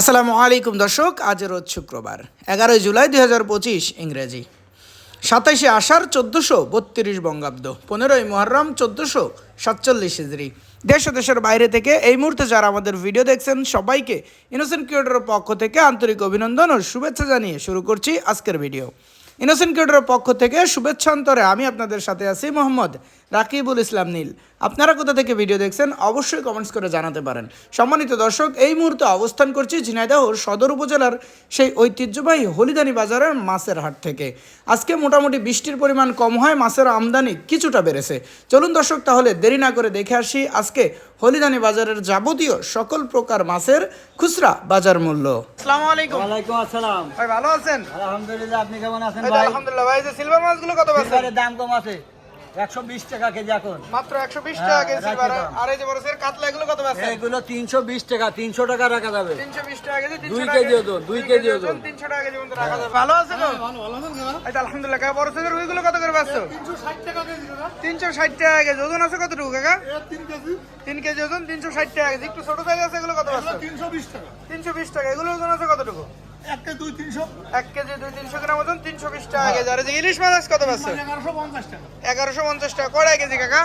আসসালামু আলাইকুম দর্শক, আজ রোজ শুক্রবার, এগারোই জুলাই দুই হাজার পঁচিশ ইংরেজি। সাতাইশে আষাঢ় চোদ্দোশো বত্রিশ বঙ্গাব্দ, পনেরোই মহরম চোদ্দোশো সাতচল্লিশ হিজড়ি দেশ ও দেশের বাইরে থেকে এই মুহূর্তে যারা আমাদের ভিডিও দেখছেন, সবাইকে ইনোসেন্ট ক্রিয়েটরের পক্ষ থেকে আন্তরিক অভিনন্দন ও শুভেচ্ছা জানিয়ে শুরু করছি আজকের ভিডিও। ইনোসেন্ট ক্রিয়েটরের পক্ষ থেকে শুভেচ্ছান্তরে আমি আপনাদের সাথে আছি মোহাম্মদ রাকিবুল ইসলাম নীল। আপনারা কোথা থেকে ভিডিও দেখছেন অবশ্যই কমেন্টস করে জানাতে পারেন। সম্মানিত দর্শক এই মুহূর্তে অবস্থান করছি ঝিনাইদহ সদর উপজেলার সেই ঐতিহ্যবাহী হলিদানি বাজারের মাছের হাট থেকে। আজকে মোটামুটি বৃষ্টির পরিমাণ কম হয় মাছের আমদানি কিছুটা বেড়েছে। চলুন দর্শক তাহলে দেরি না করে দেখে আসি আজকে হলিদানি বাজারের যাবতীয় সকল প্রকার মাছের খুচরা বাজার মূল্য। আসসালামু আলাইকুম। ওয়ালাইকুম আসসালাম। ভাই ভালো আছেন? আলহামদুলিল্লাহ আপনি কেমন আছেন ভাই? আলহামদুলিল্লাহ ভাই যে সিলভার মাছগুলো কত সিলভারের দাম কম আছে। একশো বিশ টাকা কেজি এখন। মাত্র একশো বিশ টাকা কেজি রাখি সিলভার দাও। আর এই যে বড় সাইজের কাতলা এগুলো কত পাচ্ছেন এগুলো তিনশো বিশ টাকা তিনশো টাকা রাখা যাবে। তিনশো বিশ টাকা কেজি দুই 300 টাকা কেজি ওজন, দুই কেজি ওজন। তিনশো টাকা কেজি মতো রাখা যাবে। ভালো আছে তো? তো আলহামদুলিল্লাহ কাকা বড় কত করে ষাট টাকা কেজি ওজন আছে কতটুকু কাকা? তিন কেজি। ওজন তিনশো ষাট টাকা কেজি। একটু ছোট সাইজ আছে এগুলো কত তিনশো বিশ টাকা। তিনশো বিশ টাকা এগুলো ওজন আছে কতটুকু? একটা দুই তিনশো। এক কেজি দুই তিনশো গ্রাম ওজন তিনশো বিশ টাকা কেজি। আর যে ইলিশ মাছ কত পাচ্ছে এগারোশো পঞ্চাশ টাকা। এগারোশো পঞ্চাশ টাকা। কড়াই কেজি কাকা?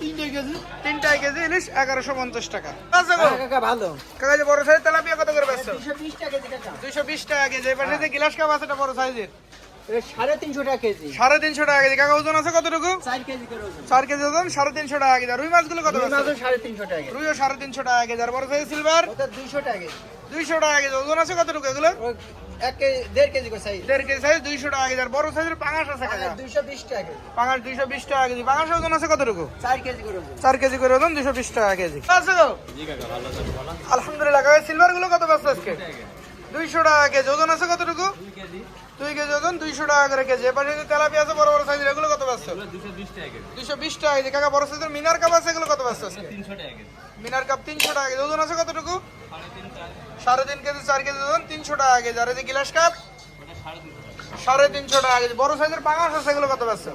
তিনটে কেজি। তিনটাই কেজি ইলিশ এগারোশো পঞ্চাশ টাকা। হ্যাঁ, কাকা ভালো। কাকা যে বড় সাইজ তেলাপিয়া কত করে পাচ্ছ তিনশো বিশ টাকা কেজি দুইশো বিশ টাকা কেজি। যে গিলাস কাপ আছে বড় সাইজের। সাড়ে তিনশো টাকা কেজি সাড়ে তিনশো টাকা কেজি কাকা ওজন আছে কতটুকু চার কেজি করে ওজন চার কেজি ওজন সাড়ে তিনশো টাকা কেজি রুই মাছগুলো কত রুই আছে মাছও সাড়ে তিনশো টাকা কেজি সাড়ে তিনশো টাকা কেজি আর বড় সাইজ সিলভার দুইশো টাকা কেজি দুইশো টাকা কেজি ওজন আছে কতটুকু এগুলো এক কেজি দেড় কেজি করে সাইজ দেড় কেজি সাইজ দুইশো টাকা কেজি আর বড় সাইজের পাঙাশ আছে কাকা দুইশো বিশ টাকা কেজি পাঙাশ দুইশো বিশ টাকা কেজি পাঙাশ ওজন আছে কতটুকু চার কেজি করে ওজন চার কেজি করে ওজন দুইশো বিশ টাকা কেজি আছে গো আলহামদুলিল্লাহ কাকা সিলভারগুলো কত ব্যস্ত আজকে দুইশো টাকা কেজি ওজন আছে দুই। কেজি ওজন দুইশো টাকা করে কেজি এবার তেলাপি আছে বড় বড় সাইজের এগুলো কত ব্যস্ত দুইশো বিশ টাকা কেজি। কাকা বড় সাইজের মিনার কাপ আছে এগুলো কত ব্যস্ত আজকে? মিনার কাপ তিনশো টাকা কেজি। ওজন আছে কতটুকু? সাড়ে তিন কেজি চার কেজি ওজন তিনশো টাকা কেজি। আর এই যে গিলাস কাপ? সাড়ে তিনশো টাকা কেজি। বড় সাইজের পাঙাশ আছে এগুলো কত ব্যস্ত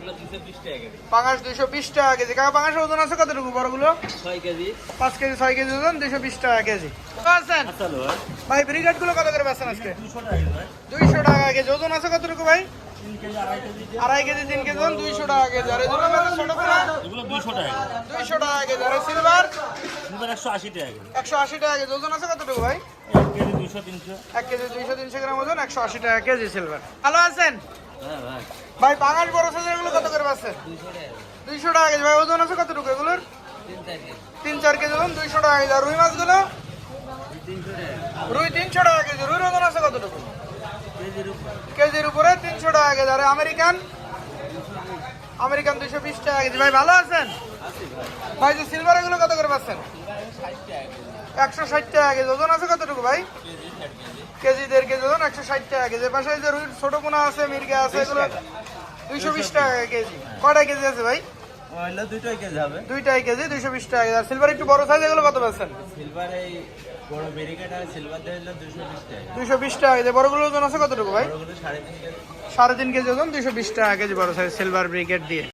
পাঙাশ দুইশো বিশ টাকা কেজি। কাকা পাঙাশের ওজন আছে কতটুকু বড়গুলো? ছয় কেজি। পাঁচ কেজি ছয় কেজি ওজন দুইশো বিশ টাকা কেজি। আছেন? ভাই ব্রিগেডগুলো কত করে পাচ্ছেন আজকে? দুইশো টাকা কেজি। ওজন আছে কতটুকু ভাই? আড়াই কেজি তিন কেজি ওজন দুইশো টাকা কেজি আর দুটো মানে ছোট পোনা এগুলো দুইশো টাকা দুইশো টাকা কেজি আর সিলভার এবার একশো আশি টাকা। একশো আশি টাকা কেজি ওজন আছে কতটুকু ভাই এক কেজি দুইশো তিনশো এক কেজি দুইশো তিনশো গ্রাম ওজন একশো আশি টাকা কেজি সিলভার ভালো আছেন হ্যাঁ ভাই ভাই পাঙাশ বড় সাইজের এগুলো কত করে পাচ্ছেন দুইশো টাকা কেজি ভাই ওজন আছে কতটুকু এগুলোর তিন চার কেজি ওজন দুইশো টাকা কেজি আর রুই মাছগুলো রুই তিনশো টাকা কেজি রুই ওজন আছে কতটুকু কেজির উপরে। তিনশো টাকা কেজি। আর আমেরিকান? আমেরিকান দুইশো বিশ টাকা কেজি। ভাই ভালো আছেন? ভাই যে সিলভার এগুলো কত করে পাচ্ছেন? একশো ষাট টাকা কেজি। ওজন আছে কতটুকু ভাই? কেজি দেড় কেজি ওজন একশো ষাট টাকা কেজি। পাশে যে রুইর ছোট পোনা আছে মির্গা আছে এগুলো দুইশো বিশ টাকা কেজি। কয়টা কেজি আছে ভাই? কেজি হবে দুইটাই কেজি টাকা। আর সিলভার একটু বড় সাইজ এগুলো কত পাচ্ছেন সিলভার এই বড় ব্যারিকেড আর সিলভার দিয়ে হলো বিশ টাকা। দুইশো বিশ টাকা। কেজি বড়গুলো ওজন আছে কতটুকু ভাই? সাড়ে কেজি। সাড়ে তিন কেজি ওজন দুইশো বিশ টাকা কেজি বড় সাইজ সিলভার ব্রিগেড দিয়ে।